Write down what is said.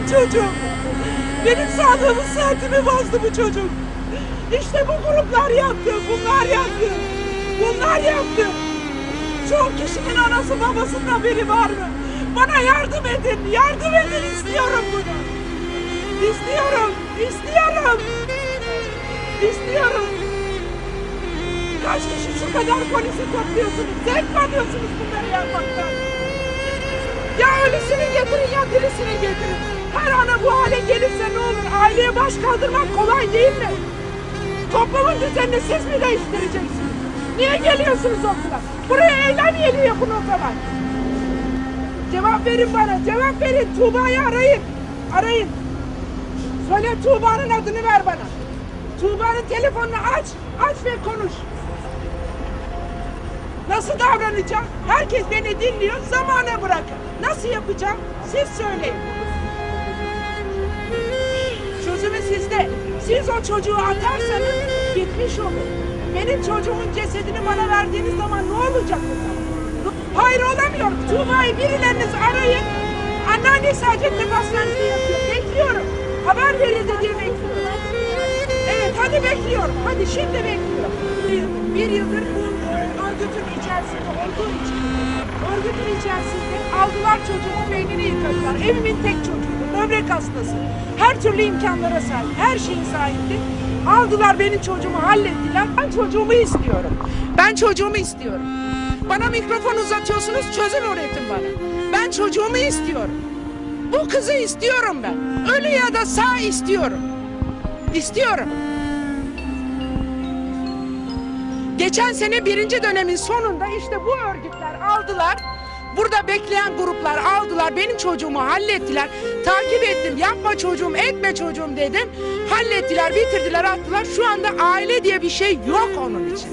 çocuğum. Benim sağlığımın saatimi bozdu bu çocuk. İşte bu gruplar yaptı, bunlar yaptı. Bunlar yaptı. Çoğu kişinin anası babasının haberi var mı? Bana yardım edin, yardım edin istiyorum bunu. İstiyorum, istiyorum. İstiyorum. Kaç kişi şu kadar polisi topluyorsunuz? Zevk mi alıyorsunuz bunları yapmaktan? Ya ölüsünü getirin ya dirisini getirin. Her ana bu hale gelirse ne olur? Aileye baş kaldırmak kolay değil mi? Toplumun düzenini siz mi değiştireceksiniz? Niye geliyorsunuz okula? Buraya eylem yeri yapın o zaman. Cevap verin bana, cevap verin. Tuğba'yı arayın. Arayın. Söyle Tuğba'nın adını ver bana. Tuğba'nın telefonunu aç, aç ve konuş. Nasıl davranacağım? Herkes beni dinliyor, zamana bırakın. Nasıl yapacağım? Siz söyleyin. Sizde. Siz o çocuğu atarsanız bitmiş olur. Benim çocuğumun cesedini bana verdiğiniz zaman ne olacak zaman? Hayır olamıyorum. Tuğba'yı birileriniz arayın. Anneanne sadece hastanesinde yapıyor. Bekliyorum. Haber verildi diye bekliyorum. Evet hadi bekliyorum. Hadi şimdi bekliyorum. Bir, yıldır bu örgütün içerisinde olduğu için örgütün içerisinde aldılar çocuğumun beynini yıkadılar. Evimin tek çocuğuydu. Böbrek hastası. Her türlü imkanlara sahip. Her şeyin sahipti. Aldılar benim çocuğumu hallettiler. Ben çocuğumu istiyorum. Ben çocuğumu istiyorum. Bana mikrofon uzatıyorsunuz çözüm üretin bana. Ben çocuğumu istiyorum. Bu kızı istiyorum ben. Ölü ya da sağ istiyorum. İstiyorum. Geçen sene birinci dönemin sonunda işte bu örgütler aldılar. Burada bekleyen gruplar aldılar. Benim çocuğumu hallettiler. Takip ettim. Yapma çocuğum, etme çocuğum dedim. Hallettiler, bitirdiler, attılar. Şu anda aile diye bir şey yok onun için.